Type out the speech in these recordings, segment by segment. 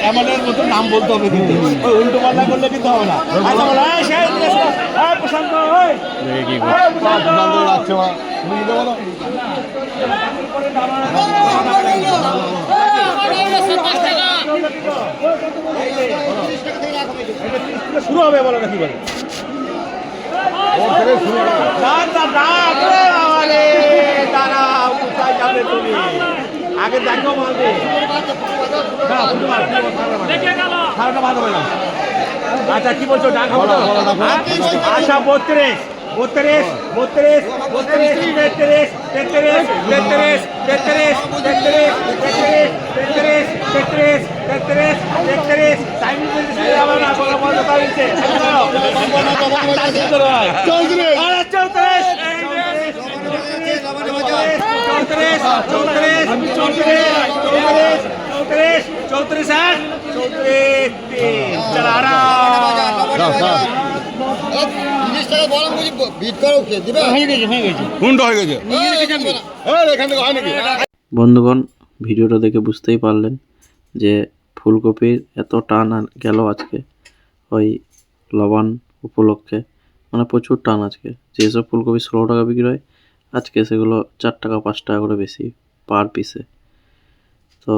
এমন এমনের মতো নাম বলতে হবে কিন্তু। ওই উল্টো পাল্টা করলে কিন্তু হবে না। আচ্ছা বলো এই সেই এই প্রশান্ত ওই এই প্রশান্ত। শুরু হবে বলো নাকি বলে। কোথায় যাবে তুমি? আগে দেখো আচ্ছা কি বলছো? ডাক হ্যাঁ? আচ্ছা বত্রিশ বত্রিশ বত্রিশ বত্রিশ তেত্রিশ তেত্রিশ তেত্রিশ তেত্রিশ তেত্রিশ তেত্রিশ তেত্রিশ তেত্রিশ তেত্রিশ তেত্রিশ। টাইম না বলো তাইছে চৌত্রিশ চৌত্রিশ চৌত্রিশ চৌত্রিশ চৌত্রিশ চৌত্রিশ চৌত্রিশ চৌত্রিশ তিন। চল হয়ে হ্যাঁ হয় বন্ধুগণ ভিডিওটা দেখে বুঝতেই পারলেন যে ফুলকপির এত টান গেল আজকে ওই লবণ উপলক্ষে। মানে প্রচুর টান আজকে। যেসব ফুলকপি ষোলো টাকা বিক্রি হয় আজকে সেগুলো চার টাকা পাঁচ টাকা করে বেশি পার পিসে তো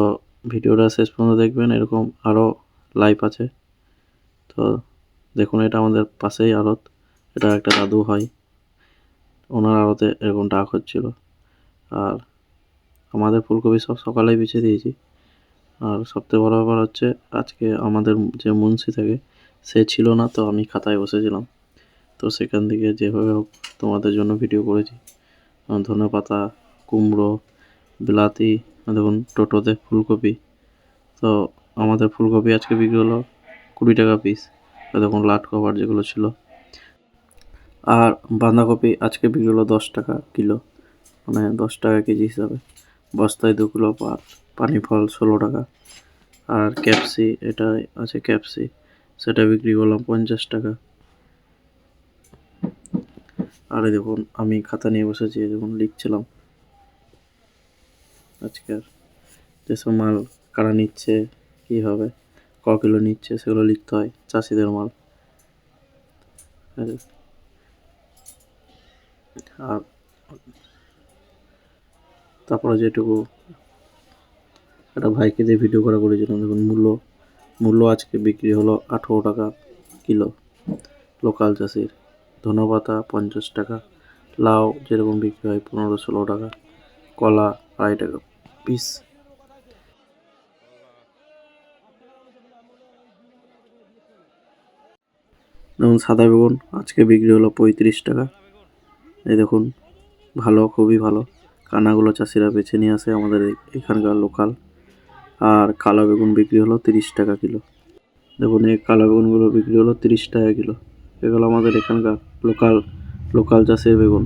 ভিডিওটা শেষ পর্যন্ত দেখবেন, এরকম আরও লাইভ আছে। তো দেখুন, এটা আমাদের পাশেই আড়ত, এটা একটা দাদু হয় ওনার আড়তে এরকম ডাক হচ্ছিল। আর আমাদের ফুলকপি সব সকালেই বিছিয়ে দিয়েছি। আর সবথেকে বড় ব্যাপার হচ্ছে, আজকে আমাদের যে মুন্সি থাকে, সে ছিল না, তো আমি খাতায় বসেছিলাম। তো সেখান থেকে যেভাবে হোক তোমাদের জন্য ভিডিও করেছি। ধনে পাতা কুমড়ো, বিলাতি দেখুন, টোটোতে ফুলকপি। তো আমাদের ফুলকপি আজকে বিক্রি হলো কুড়ি টাকা পিস দেখুন, লাট কভার যেগুলো ছিল। আর বাঁধাকপি আজকে বিক্রি হলো দশ টাকা কিলো। মানে দশ টাকা কেজি হিসাবে। বস্তায় দু কিলো পানি ফল ষোলো টাকা। আর ক্যাপসি এটা আছে ক্যাপসি। সেটা বিক্রি করলাম পঞ্চাশ টাকা। আর দেখুন, আমি খাতা নিয়ে বসেছি দেখুন, লিখছিলাম। আজকের যেসব মাল কারা নিচ্ছে, কী হবে, ক কিলো নিচ্ছে, সেগুলো লিখতে হয় চাষিদের মাল। আর তারপরে যেটুকু একটা ভাইকে দিয়ে ভিডিও করা করেছিলাম দেখুন মূল্য মূল্য আজকে বিক্রি হলো আঠেরো টাকা কিলো, লোকাল চাষির। ধনেপাতা পঞ্চাশ টাকা, লাউ যেরকম বিক্রি হয় পনেরো ষোলো টাকা, কলা আড়াই টাকা। পিস যেমন সাদা বেগুন, আজকে বিক্রি হলো পঁয়ত্রিশ টাকা। এই দেখুন, ভালো, খুবই ভালো। কানাগুলো চাষিরা বেছে নিয়ে আসে আমাদের এখানকার লোকাল। আর কালো বেগুন বিক্রি হলো তিরিশ টাকা কিলো। দেখুন, এই কালো বেগুনগুলো বিক্রি হলো তিরিশ টাকা কিলো। এগুলো আমাদের এখানকার লোকাল লোকাল চাষের বেগুন।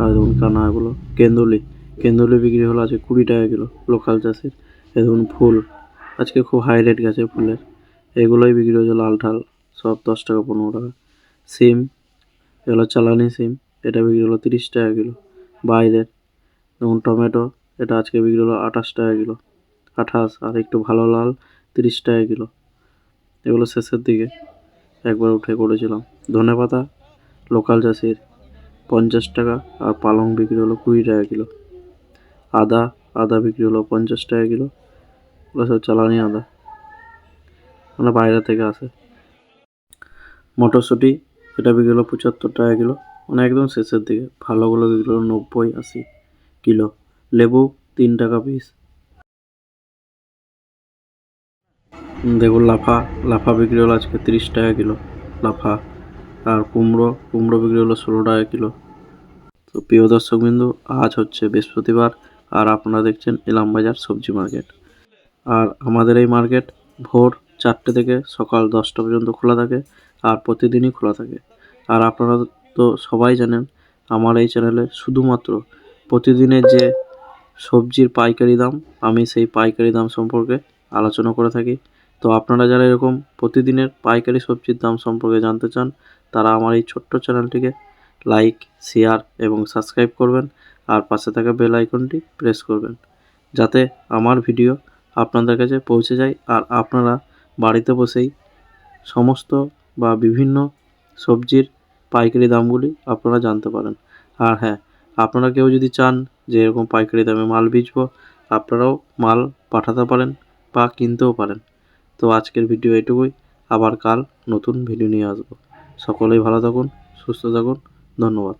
আর দেখুন কানা এগুলো কেন্দুলি। কেন্দুলি বিক্রি হলো আজকে কুড়ি টাকা কিলো লোকাল চাষের। এ ফুল। আজকে খুব হাই রেট গেছে ফুলের। এগুলোই বিক্রি হচ্ছে লাল ঠাল, সব দশ টাকা, পনেরো টাকা। সিম, এগুলো চালানি সিম, এটা বিক্রি হলো তিরিশ টাকা কিলো। বাইরের যেমন টমেটো, এটা আজকে বিক্রি হলো আঠাশ টাকা কিলো। আঠাশ, আর একটু ভালো লাল, তিরিশ টাকা কিলো। এগুলো শেষের দিকে একবার উঠে করেছিলাম। ধনে পাতা লোকাল চাষির, পঞ্চাশ টাকা, আর পালং বিক্রি হলো কুড়ি টাকা কিলো। আদা আদা বিক্রি হলো পঞ্চাশ টাকা কিলো ওগুলো সব চালানি আদা। মানে বাইরে থেকে আসে। মটরশুঁটি, এটা বিক্রি হলো পঁচাত্তর টাকা কিলো। মানে একদম শেষের দিকে। ভালোগুলো বিক্রি হলো নব্বই, আশি কিলো। লেবু, তিন টাকা পিস দেখুন লাফা। লাফা বিক্রি হলো আজকে তিরিশ টাকা কিলো। লাফা। আর কুমড়ো কুমড়ো বিক্রি হলো ষোলো টাকা কিলো। তো প্রিয় দর্শক বিন্দু আজ হচ্ছে বৃহস্পতিবার। আর আপনারা দেখছেন এলাম বাজার সবজি মার্কেট। আর আমাদের এই মার্কেট ভোর চারটে থেকে সকাল দশটা পর্যন্ত খোলা থাকে আর প্রতিদিনই খোলা থাকে। আর আপনারা তো সবাই জানেন, আমার এই চ্যানেলে শুধুমাত্র প্রতিদিনের যে সবজির পাইকারি দাম, আমি সেই পাইকারি দাম সম্পর্কে আলোচনা করে থাকি। তো আপনারা যারা এরকম প্রতিদিনের পাইকারি সবজির দাম সম্পর্কে জানতে চান, তারা আমার এই ছোট্ট চ্যানেলটিকে লাইক, শেয়ার এবং সাবস্ক্রাইব করবেন। আর পাশে থাকা বেল আইকনটি প্রেস করবেন, যাতে আমার ভিডিও আপনাদের কাছে পৌঁছে যায় আর আপনারা বাড়িতে বসেই সমস্ত বা বিভিন্ন সবজির পাইকারি দামগুলি আপনারা জানতে পারেন। আর হ্যাঁ আপনারা কেউ যদি চান যে এরকম পাইকারি দামে মাল বেচবো, আপনারাও মাল পাঠাতে পারেন বা কিনতেও পারেন। তো আজকের ভিডিও এটুকুই, আবার কাল নতুন ভিডিও নিয়ে আসব। সকলেই ভালো থাকুন, সুস্থ থাকুন, ধন্যবাদ।